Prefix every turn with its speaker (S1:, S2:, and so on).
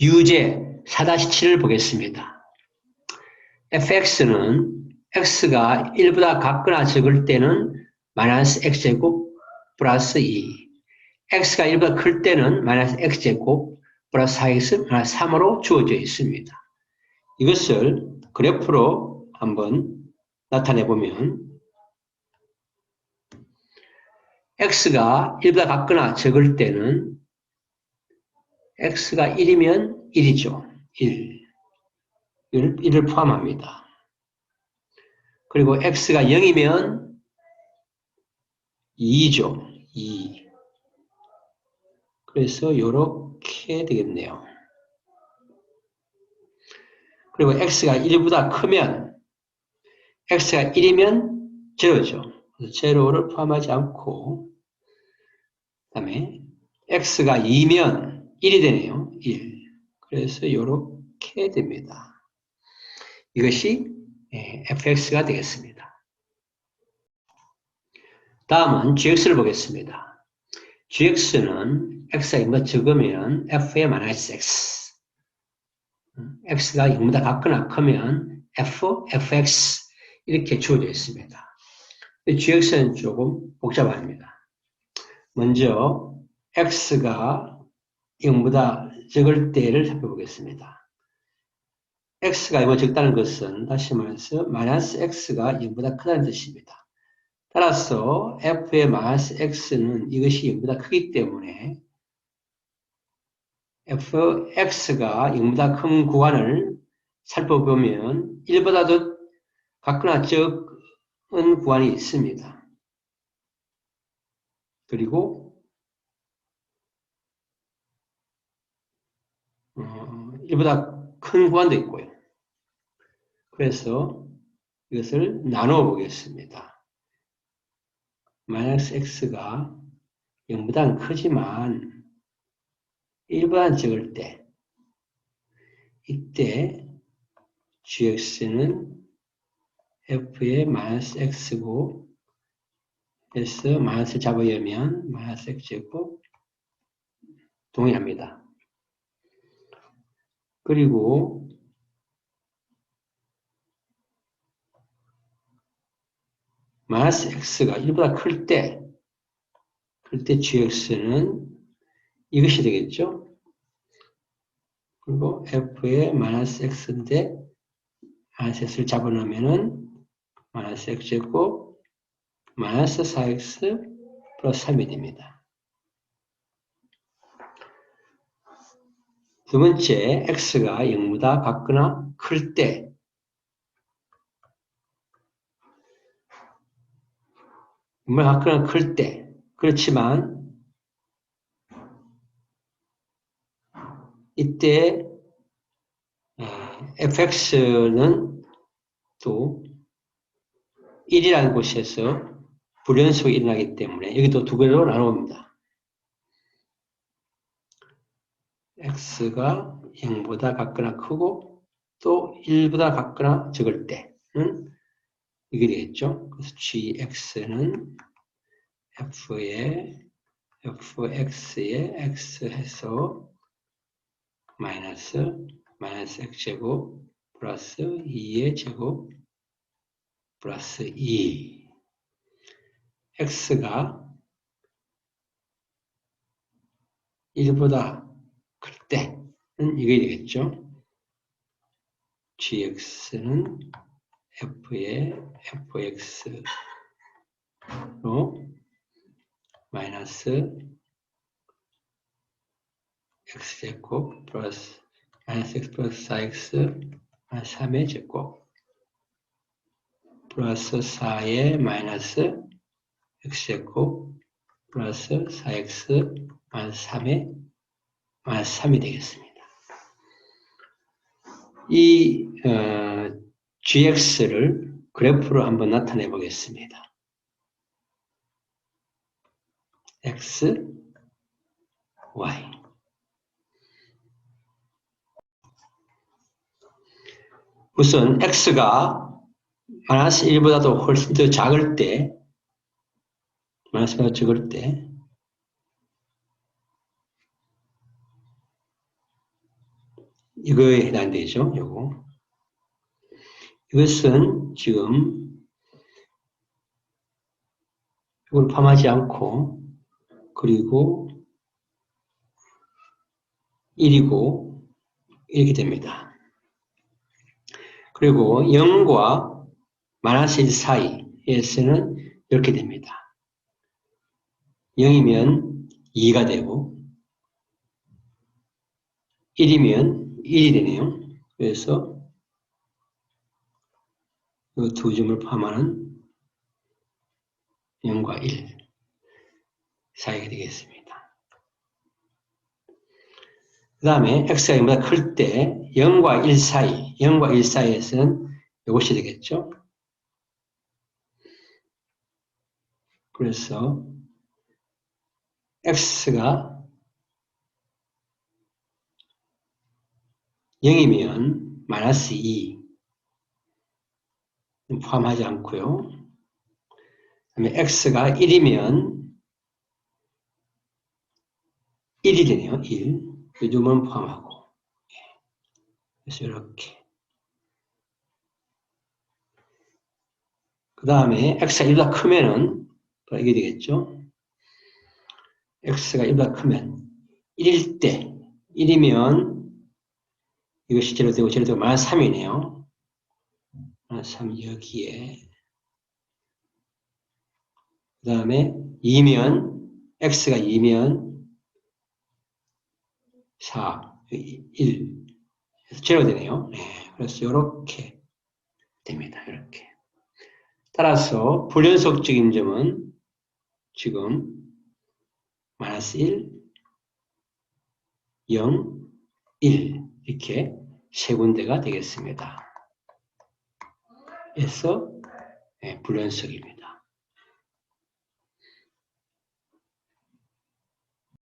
S1: 유제 4-7을 보겠습니다. fx는 x가 1보다 같거나 적을 때는 마이너스 x제곱 플러스 2 x가 1보다 클 때는 마이너스 x제곱 플러스 4x 마이너스 3으로 주어져 있습니다. 이것을 그래프로 한번 나타내 보면 x가 1보다 같거나 적을 때는 x가 1이면 1이죠. 1. 1을 포함합니다. 그리고 x가 0이면 2죠. 2. 그래서 이렇게 되겠네요. 그리고 x가 1보다 크면 x가 1이면 제로죠. 제로를 포함하지 않고 그 다음에 x가 2면 1이 되네요. 1. 그래서 이렇게 됩니다. 이것이 fx가 되겠습니다. 다음은 gx를 보겠습니다. gx는 x가 0보다 적으면 f의 마이너스 x x가 0보다 같거나 크면 f, fx 이렇게 주어져 있습니다. gx는 조금 복잡합니다. 먼저 x가 0보다 적을 때를 살펴보겠습니다. x가 0보다 적다는 것은 다시 말해서 마이너스 x가 0보다 크다는 뜻입니다. 따라서 f의 마이너스 x는 이것이 0보다 크기 때문에 fx가 0보다 큰 구간을 살펴보면 1보다도 같거나 적은 구간이 있습니다. 그리고 어, 1보다 큰 구간도 있고요. 그래서 이것을 나누어 보겠습니다. 마이너스 x가 0보다는 크지만 1보다는 적을 때 이때 gx는 f의 마이너스 x고 그래서 마이너스 잡아야면 마이너스 x제곱 동일합니다. 그리고 마이너스 x가 1보다 클 때, 클 때 gx는 이것이 되겠죠? 그리고 f의 마이너스 x인데 마이너스 x를 잡아놓으면은 마이너스 x제곱 마이너스 4x 플러스 3이 됩니다. 두 번째, x가 0보다 같거나 클 때, 정말 같거나 클 때, 그렇지만, 이때 fx는 또 1이라는 곳에서 불연속이 일어나기 때문에 여기도 두 개로 나눕니다. X가 0보다 같거나 크고 또 1보다 같거나 적을 때는 이게 되겠죠. 그래서 gx는 f의 fx의 x 해서 마이너스 마이너스 x제곱 플러스 2의 제곱 플러스 2 x가 1보다 클 때는 이게 되겠죠. gx는 f의 fx로 마이너스 x제곱 플러스 마이너스 x 플러스 4x 마이너스 3의 제곱 플러스 4의 마이너스 x제곱 플러스 4x 마이너스 3의 마이너스 3이 되겠습니다. 이 어, gx를 그래프로 한번 나타내 보겠습니다. x, y 우선 x가 마이너스 1보다도 훨씬 더 작을 때 마이너스보다 적을 때 이거에 해당되죠. 요거. 이것은 지금 이걸 포함하지 않고 그리고 1이고 이렇게 됩니다. 그리고 0과 마이너스 1 사이에서는 이렇게 됩니다. 0이면 2가 되고 1이면 1이 되네요. 그래서 이두 점을 포함하는 0과 1 사이가 되겠습니다. 그 다음에 x가 0보다 클 때 0과 1 사이, 0과 1 사이에서는 이것이 되겠죠. 그래서 x가 0이면 마이너스 2 포함하지 않고요. 그다음에 x가 1이면 1이 되네요. 1. 요즘은 포함하고. 그래서 이렇게. 그 다음에 x가 1보다 크면은 또 이게 되겠죠. x가 1보다 크면 1일 때 1이면 이것이 제로 되고 제로 되고 마이너스 3이네요. 마이너스 3 여기에 그 다음에 2면 x가 2면 4, 1 제로 되네요. 네, 그래서 이렇게 됩니다. 이렇게 따라서 불연속적인 점은 지금 마이너스 1, 0, 1 이렇게 세 군데가 되겠습니다. 그래서 네, 불연속입니다.